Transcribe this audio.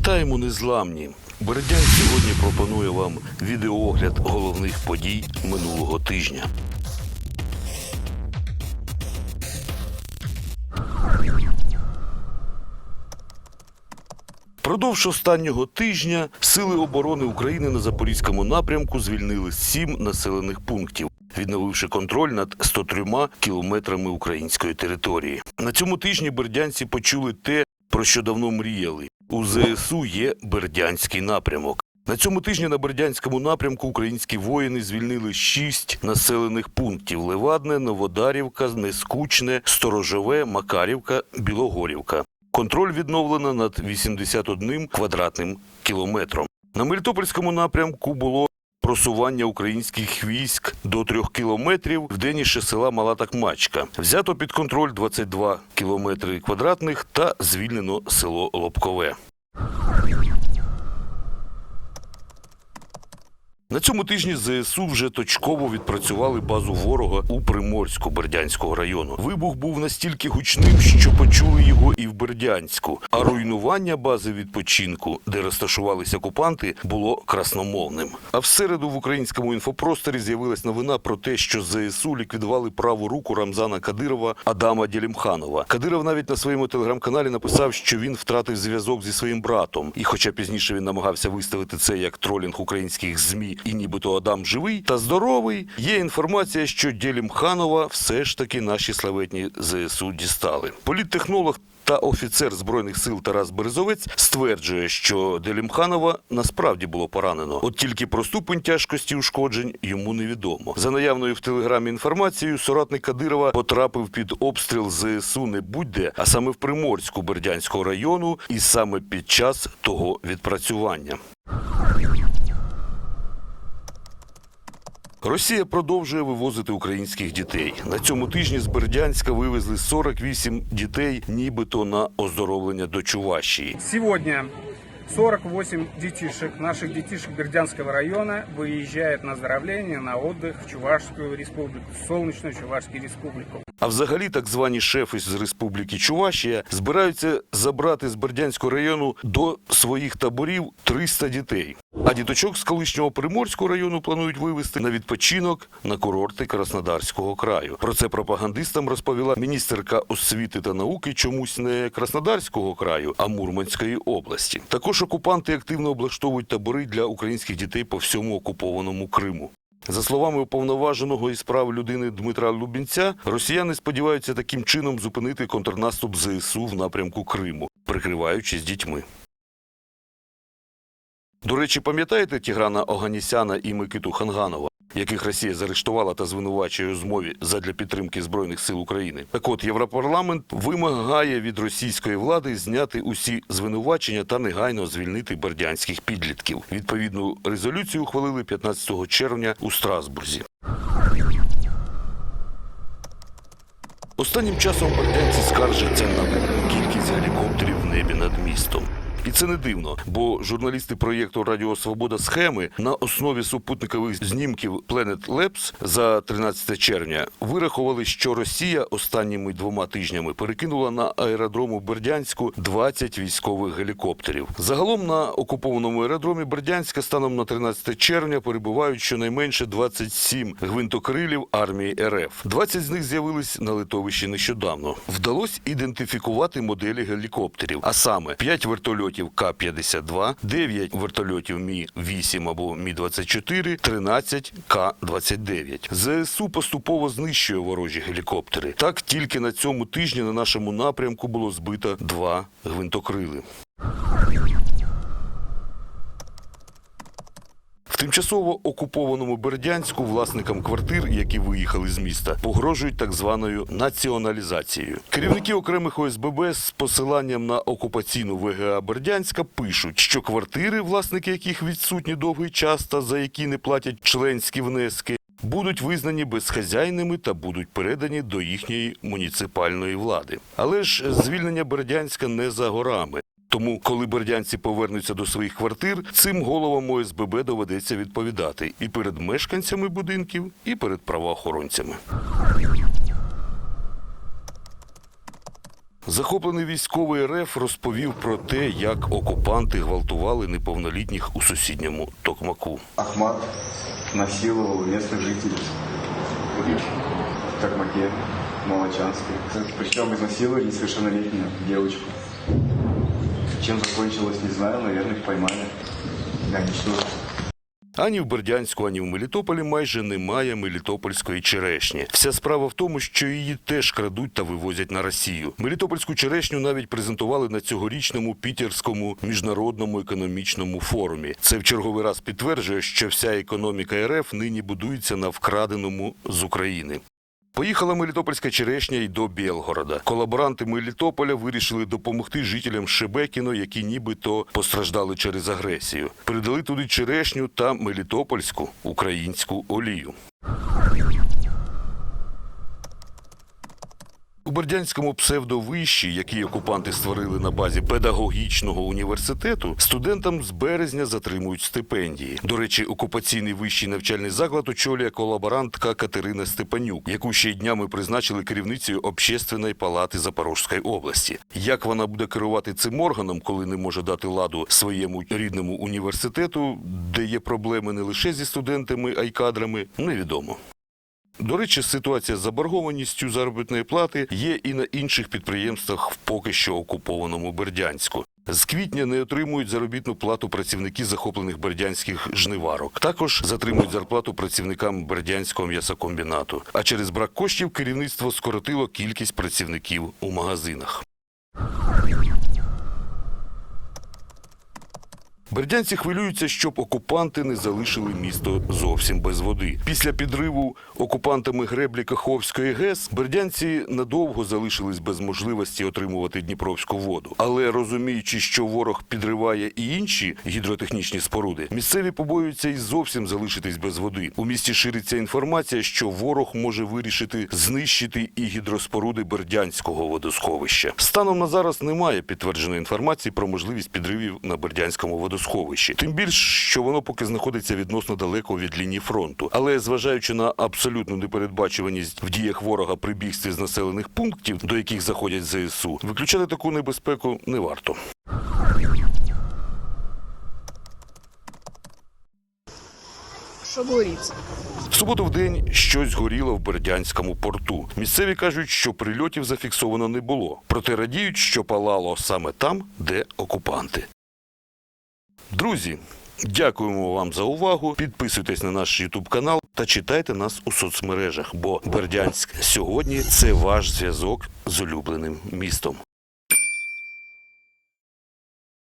Вітаємо незламні. Бердянськ сьогодні пропонує вам відеоогляд головних подій минулого тижня. Продовж останнього тижня сили оборони України на Запорізькому напрямку звільнили сім населених пунктів, відновивши контроль над 103 кілометрами української території. На цьому тижні бердянці почули те, про що давно мріяли. У ЗСУ є Бердянський напрямок. На цьому тижні на Бердянському напрямку українські воїни звільнили шість населених пунктів: Левадне, Новодарівка, Нескучне, Сторожове, Макарівка, Білогорівка. Контроль відновлено над 81 квадратним кілометром. На Мелітопольському напрямку було просування українських військ до трьох кілометрів в деніше села Мала Такмачка. Взято під контроль 22 кілометри квадратних та звільнено село Лобкове. На цьому тижні ЗСУ вже точково відпрацювали базу ворога у Приморську Бердянського району. Вибух був настільки гучним, що почули його і в Бердянську. А руйнування бази відпочинку, де розташувалися окупанти, було красномовним. А в середу в українському інфопросторі з'явилась новина про те, що ЗСУ ліквідували праву руку Рамзана Кадирова Адама Дєлімханова. Кадиров навіть на своєму телеграм-каналі написав, що він втратив зв'язок зі своїм братом. І, хоча пізніше він намагався виставити це як тролінг українських змі, і нібито Адам живий та здоровий, є інформація, що Дєлімханова все ж таки наші славетні ЗСУ дістали. Політтехнолог та офіцер збройних сил Тарас Березовець стверджує, що Делімханова насправді було поранено. От тільки про ступень тяжкості ушкоджень йому невідомо. За наявною в телеграмі інформацією, соратник Кадирова потрапив під обстріл ЗСУ не будь-де, а саме в Приморську Бердянського району, і саме під час того відпрацювання. Росія продовжує вивозити українських дітей. На цьому тижні з Бердянська вивезли 48 дітей, нібито на оздоровлення до Чувашії. Сьогодні 48 детишек, наших детишек Бердянского района выезжает на оздоровление, на отдых в Чувашскую республику, солнечную Чувашскую. А взагалі, так звані шефи з Республіки Чувашія збираються забрати з Бердянського району до своїх таборів 300 дітей. А діточок з колишнього Приморського району планують вивезти на відпочинок на курорти Краснодарського краю. Про це пропагандистам розповіла міністерка освіти та науки чомусь не Краснодарського краю, а Мурманської області. Також окупанти активно облаштовують табори для українських дітей по всьому окупованому Криму. За словами уповноваженого із прав людини Дмитра Лубінця, росіяни сподіваються таким чином зупинити контрнаступ ЗСУ в напрямку Криму, прикриваючись дітьми. До речі, пам'ятаєте Тіграна Оганісяна і Микиту Ханганова, яких Росія заарештувала та звинувачує у змові задля підтримки збройних сил України? Так от Європарламент вимагає від російської влади зняти усі звинувачення та негайно звільнити бердянських підлітків. Відповідну резолюцію ухвалили 15 червня у Страсбурзі. Останнім часом бердянці скаржаться на кількість гелікоптерів в небі над містом. І це не дивно, бо журналісти проєкту Радіо Свобода схеми на основі супутникових знімків Planet Labs за 13 червня вирахували, що Росія останніми двома тижнями перекинула на аеродрому Бердянську 20 військових гелікоптерів. Загалом на окупованому аеродромі Бердянська станом на 13 червня перебувають щонайменше 27 гвинтокрилів армії РФ. 20 з них з'явились на литовищі нещодавно. Вдалося ідентифікувати моделі гелікоптерів, а саме 5 вертольотів К-52, 9 вертольотів Мі-8 або Мі-24, 13 К-29. ЗСУ поступово знищує ворожі гелікоптери. Так тільки на цьому тижні на нашому напрямку було збито два гвинтокрили. Тимчасово окупованому Бердянську власникам квартир, які виїхали з міста, погрожують так званою націоналізацією. Керівники окремих ОСББ з посиланням на окупаційну ВГА Бердянська пишуть, що квартири, власники яких відсутні довгий час та за які не платять членські внески. Будуть визнані безхазяйними та будуть передані до їхньої муніципальної влади. Але ж звільнення Бердянська не за горами. Тому, коли бердянці повернуться до своїх квартир, цим головам ОСББ доведеться відповідати і перед мешканцями будинків, і перед правоохоронцями. Захоплений військовий РФ розповів про те, як окупанти гвалтували неповнолітніх у сусідньому Токмаку. Ахмат насиловал местных жителей в Токмаке, Молочанске. Причем изнасиловали несовершеннолетнюю девочку. Чем закончилось, не знаю, наверное, их поймали. Да, ничего. Ані в Бердянську, ані в Мелітополі майже немає мелітопольської черешні. Вся справа в тому, що її теж крадуть та вивозять на Росію. Мелітопольську черешню навіть презентували на цьогорічному пітерському міжнародному економічному форумі. Це в черговий раз підтверджує, що вся економіка РФ нині будується на вкраденому з України. Поїхала Мелітопольська черешня й до Білгорода. Колаборанти Мелітополя вирішили допомогти жителям Шебекіно, які нібито постраждали через агресію. Передали туди черешню та мелітопольську українську олію. У Бердянському псевдовищі, який окупанти створили на базі педагогічного університету, студентам з березня затримують стипендії. До речі, окупаційний вищий навчальний заклад очолює колаборантка Катерина Степанюк, яку ще й днями призначили керівницею Общественної палати Запорізької області. Як вона буде керувати цим органом, коли не може дати ладу своєму рідному університету, де є проблеми не лише зі студентами, а й кадрами, невідомо. До речі, ситуація з заборгованістю заробітної плати є і на інших підприємствах в поки що окупованому Бердянську. З квітня не отримують заробітну плату працівники захоплених бердянських жниварок. Також затримують зарплату працівникам бердянського м'ясокомбінату. А через брак коштів керівництво скоротило кількість працівників у магазинах. Бердянці хвилюються, щоб окупанти не залишили місто зовсім без води. Після підриву окупантами греблі Каховської ГЕС бердянці надовго залишились без можливості отримувати дніпровську воду. Але розуміючи, що ворог підриває і інші гідротехнічні споруди, місцеві побоюються і зовсім залишитись без води. У місті шириться інформація, що ворог може вирішити знищити і гідроспоруди бердянського водосховища. Станом на зараз немає підтвердженої інформації про можливість підривів на бердянському водосховищі. Тим більш, що воно поки знаходиться відносно далеко від лінії фронту. Але зважаючи на абсолютну непередбачуваність в діях ворога при бігстві з населених пунктів, до яких заходять ЗСУ, виключати таку небезпеку не варто. Що горить? В суботу в день щось горіло в Бердянському порту. Місцеві кажуть, що прильотів зафіксовано не було. Проте радіють, що палало саме там, де окупанти. Друзі, дякуємо вам за увагу. Підписуйтесь на наш Ютуб канал та читайте нас у соцмережах, бо Бердянськ сьогодні це ваш зв'язок з улюбленим містом.